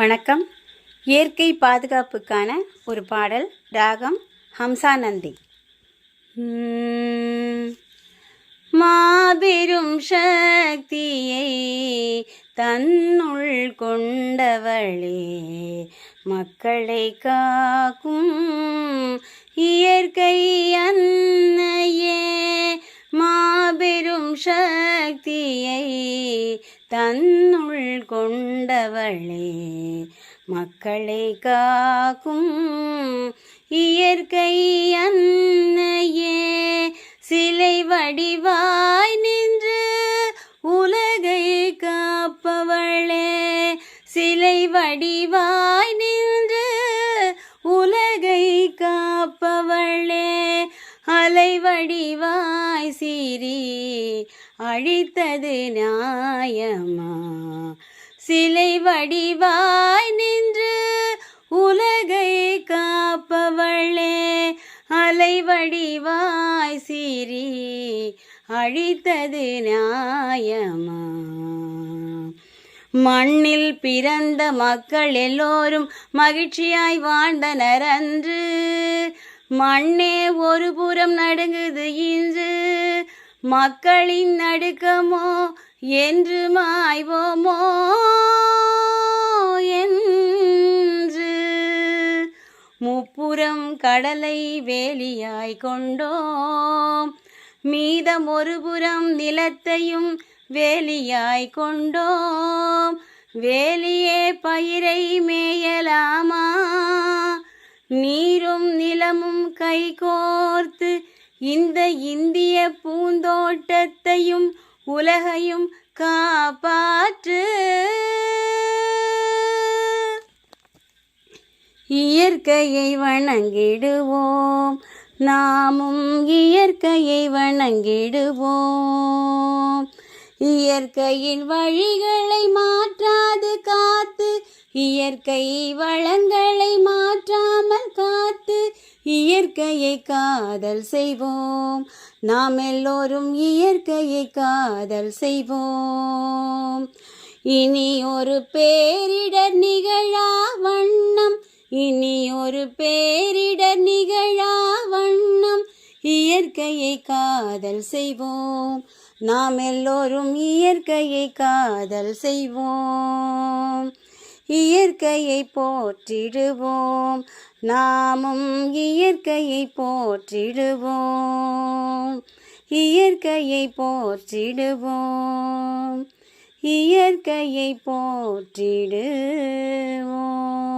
வணக்கம். இயற்கை பாதுகாப்புக்கான ஒரு பாடல் ராகம் ஹம்சானந்தி மாபெரும் சக்தியை தன்னுள் கொண்டவளே மக்களை காக்கும் இயற்கை அன்னையே மாபெரும் சக்தியை தன்னுள் கொண்டவளே மக்களை காக்கும் இயற்கை அன்னையே சிலை வடிவாய் நின்று உலகை காப்பவளே சிலை வடிவாய் நின்று உலகை காப்பவளே அலை வடிவாய் சீரி அழித்தது நியாயமா? சிலை வடிவாய் நின்று உலகை காப்பவளே அலை வடிவாய் சீரி அழித்தது நியாயமா? மண்ணில் பிறந்த மக்கள் எல்லோரும் மகிழ்ச்சியாய் வாழ்ந்தனர் அன்று மண்ணே ஒரு புறம் நடுங்குது இன்று. மக்களின் நடுக்கமோ என்று மாய்வோமோ என்று முப்புறம் கடலை வேலியாய் கொண்டோம். மீதம் ஒருபுறம் நிலத்தையும் வேலியாய் கொண்டோம். வேலியே பயிரை மேயலாமா? நீரும் நிலமும் கைகோர்த்து இந்த இந்திய பூந்தோட்டத்தையும் உலகையும் காப்பாற்று. இயற்கையை வணங்கிடுவோம். நாமும் இயற்கையை வணங்கிடுவோம். இயற்கையின் வழிகளை மாற்றாது காத்து இயற்கை வளங்களை மாற்ற இயற்கையை காதல் செய்வோம். நாம் எல்லோரும் இயற்கையை காதல் செய்வோம். இனி ஒரு பேரிடர் நிகழா வண்ணம். இனி ஒரு பேரிடர் நிகழா வண்ணம். இயற்கையை காதல் செய்வோம். நாம் எல்லோரும் இயற்கையை காதல் செய்வோம். இயற்கையை போற்றிடுவோம். நாமும் இயற்கையை போற்றிடுவோம். இயற்கையை போற்றிடுவோம். இயற்கையை போற்றிடுவோம்.